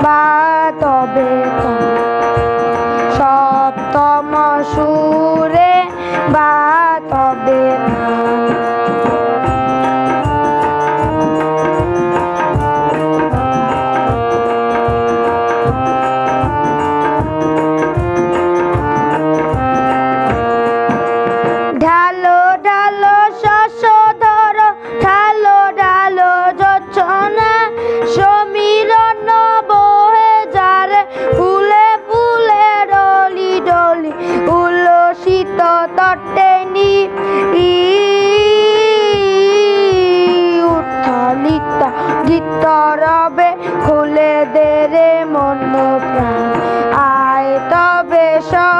বা তবে দে রে মন প্রাণ। আয় তবে হাত